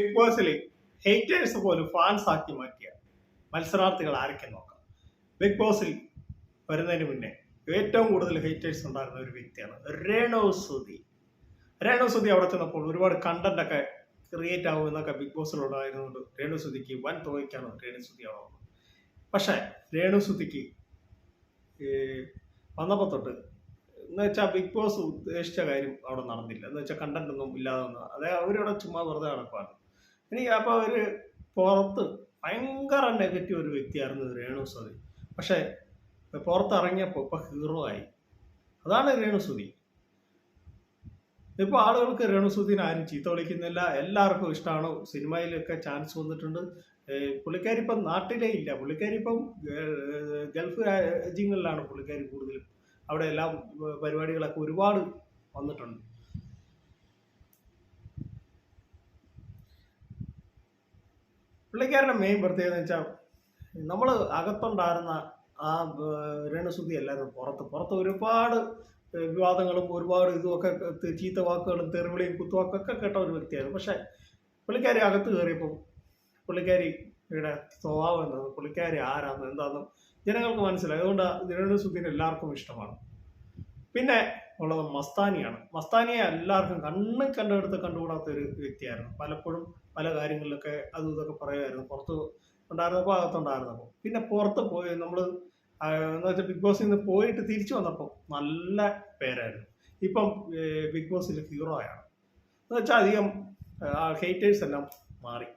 Big ബോസിലെ haters പോലും fans ആക്കി മാറ്റിയ മത്സരാർത്ഥികൾ ആരൊക്കെ നോക്കാം? ബിഗ് ബോസിൽ വരുന്നതിന് മുന്നേ ഏറ്റവും കൂടുതൽ ഹേറ്റേഴ്സ് ഉണ്ടായിരുന്ന ഒരു വ്യക്തിയാണ് രേണു സുധി രേണു സുധി അവിടെ ചെന്നപ്പോൾ ഒരുപാട് കണ്ടന്റ് ഒക്കെ ക്രിയേറ്റ് ആവും എന്നൊക്കെ ബിഗ് ബോസിലുണ്ടായിരുന്നുകൊണ്ട് രേണു സുധിക്ക് വൻ തുകയ്ക്കാണ് രേണു സുധി അവിടെ വന്നത് പക്ഷേ രേണു സുധിക്ക് വന്നപ്പോൾ തൊട്ട് എന്ന് വെച്ചാൽ ബിഗ് ബോസ് ഉദ്ദേശിച്ച കാര്യം അവിടെ നടന്നില്ല. എന്ന് വെച്ചാൽ കണ്ടന്റ് ഒന്നും ഇല്ലാതെ വന്നു അതായത് അവരവിടെ ചുമ്മാ വെറുതെ നടക്കുവാണ്. എനിക്ക് അപ്പോൾ അവർ പുറത്ത് ഭയങ്കര നെഗറ്റീവ് ഒരു വ്യക്തിയായിരുന്നു രേണു സുധി. പക്ഷേ പുറത്തിറങ്ങിയപ്പോൾ ഇപ്പോൾ ഹീറോ ആയി. അതാണ് രേണു സുധി. ഇപ്പോൾ ആളുകൾക്ക് രേണുസുദ്ദീൻ ആരും ചീത്ത വിളിക്കുന്നില്ല. എല്ലാവർക്കും ഇഷ്ടമാണ് സിനിമയിലൊക്കെ ചാൻസ് വന്നിട്ടുണ്ട്. പുള്ളിക്കാരി ഇപ്പം നാട്ടിലേ ഇല്ല. പുള്ളിക്കാരി ഇപ്പം ഗൾഫ് രാജ്യങ്ങളിലാണ് പുള്ളിക്കാരി കൂടുതലും. അവിടെ എല്ലാം പരിപാടികളൊക്കെ ഒരുപാട് വന്നിട്ടുണ്ട്. പുള്ളിക്കാരുടെ മെയിൻ പ്രത്യേകത വെച്ചാൽ നമ്മൾ അകത്തുണ്ടായിരുന്ന ആ രേണുസുതി അല്ലായിരുന്നു. പുറത്ത് പുറത്ത് ഒരുപാട് വിവാദങ്ങളും ഒരുപാട് ഇതുമൊക്കെ ചീത്ത വാക്കുകളും തെറിവിളിയും കുത്തുവാക്കൊക്കെ കേട്ട ഒരു വ്യക്തിയായിരുന്നു. പക്ഷേ പുള്ളിക്കാരി അകത്ത് കയറിയപ്പോൾ പുള്ളിക്കാരിയുടെ സ്വഭാവം എന്താണ് പുള്ളിക്കാരി ആരാന്ന് എന്താണെന്നും ജനങ്ങൾക്ക് മനസ്സിലായി. അതുകൊണ്ട് രേണുസുദ്ദീൻ എല്ലാവർക്കും ഇഷ്ടമാണ്. പിന്നെ ഉള്ളത് മസ്താനിയാണ്. മസ്താനിയെ എല്ലാവർക്കും കണ്ണും കണ്ടെടുത്ത് കണ്ടുകൂടാത്ത ഒരു വ്യക്തിയായിരുന്നു. പലപ്പോഴും പല കാര്യങ്ങളിലൊക്കെ അത് ഇതൊക്കെ പറയുമായിരുന്നു. പുറത്ത് ഉണ്ടായിരുന്നപ്പോൾ അകത്തുണ്ടായിരുന്നപ്പോൾ പിന്നെ പുറത്ത് പോയി നമ്മൾ എന്ന് വെച്ചാൽ ബിഗ് ബോസിൽ നിന്ന് പോയിട്ട് തിരിച്ചു വന്നപ്പോൾ നല്ല പേരായിരുന്നു. ഇപ്പം ബിഗ് ബോസിൽ ഹീറോ ആണ് എന്ന് വെച്ചാൽ അധികം ഹേറ്റേഴ്സ് എല്ലാം മാറി.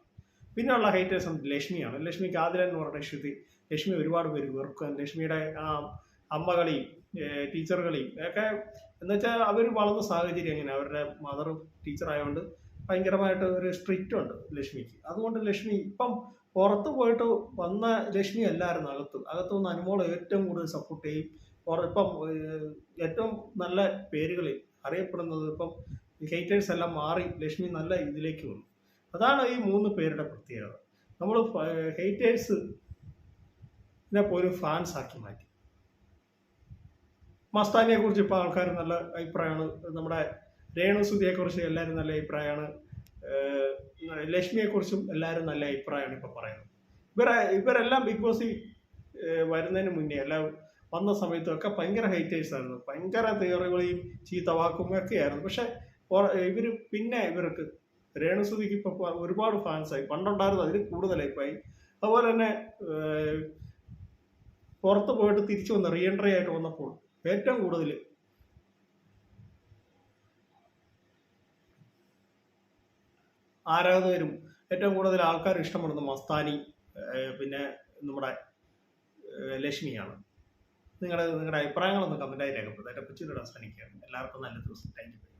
പിന്നെയുള്ള ഹേറ്റേഴ്സ് ഉണ്ട് ലക്ഷ്മിയാണ്. ലക്ഷ്മിക്ക് ആദിലൻ എന്ന് പറഞ്ഞ ശ്രുതി ലക്ഷ്മി ഒരുപാട് പേര് വെറുക്കും. ലക്ഷ്മിയുടെ ആ അമ്മകളെയും ടീച്ചറുകളെയും ഒക്കെ എന്ന് വെച്ചാൽ അവർ വളർന്ന സാഹചര്യം എങ്ങനെ അവരുടെ മദർ ടീച്ചർ ആയതുകൊണ്ട് ഭയങ്കരമായിട്ട് ഒരു സ്ട്രിക്റ്റ് ഉണ്ട് ലക്ഷ്മിക്ക്. അതുകൊണ്ട് ലക്ഷ്മി ഇപ്പം പുറത്ത് പോയിട്ട് വന്ന ലക്ഷ്മി അല്ലായിരുന്നു അകത്ത്. അകത്ത് വന്ന ഏറ്റവും കൂടുതൽ സപ്പോർട്ട് ചെയ്യും. ഇപ്പം ഏറ്റവും നല്ല പേരുകളിൽ അറിയപ്പെടുന്നത് ഇപ്പം ഹേറ്റേഴ്സ് എല്ലാം മാറി ലക്ഷ്മി നല്ല ഇതിലേക്ക് വന്നു. അതാണ് ഈ മൂന്ന് പേരുടെ പ്രത്യേകത. നമ്മൾ ഹേറ്റേഴ്സ് പോലും ഫാൻസ് ആക്കി മാറ്റി. മസ്താനിയെ കുറിച്ച് ഇപ്പോൾ ആൾക്കാർ നല്ല അഭിപ്രായമാണ്. നമ്മുടെ രേണുസുതിയെ കുറിച്ചും എല്ലാവരും നല്ല അഭിപ്രായമാണ്. ലക്ഷ്മിയെ കുറിച്ചും എല്ലാവരും നല്ല അഭിപ്രായമാണ് ഇപ്പോൾ പറയുന്നത്. ഇവരെ ഇവരെല്ലാം ബിഗ് ബോസിൽ വരുന്നതിന് മുന്നേ അല്ല വന്ന സമയത്തൊക്കെ ഭയങ്കര ഹൈറ്റേഴ്സ് ആയിരുന്നു. ഭയങ്കര തിയറികളെയും ചീത്ത വാക്കും ഒക്കെ ആയിരുന്നു. പക്ഷെ ഇവർ പിന്നെ ഇവർക്ക് രേണുസുതിക്ക് ഇപ്പോൾ ഒരുപാട് ഫാൻസായി പണ്ടുണ്ടായിരുന്നു അതിൽ കൂടുതലായി പോയി അതുപോലെ തന്നെ പുറത്ത് പോയിട്ട് തിരിച്ചു വന്ന റീഎൻട്രി ആയിട്ട് വന്നപ്പോൾ ഏറ്റവും കൂടുതൽ ആരാധകരും ഏറ്റവും കൂടുതൽ ആൾക്കാർ ഇഷ്ടപ്പെടുന്ന മസ്താനി പിന്നെ നമ്മുടെ ലക്ഷ്മിയാണ്. നിങ്ങളുടെ നിങ്ങളുടെ അഭിപ്രായങ്ങളൊന്ന് കമന്റായി രേഖപ്പെടുത്തുക. എന്റെ കൊച്ചിയുടെ അവസാനിക്കുകയാണ് എല്ലാവർക്കും നല്ല ദിവസം. Thank you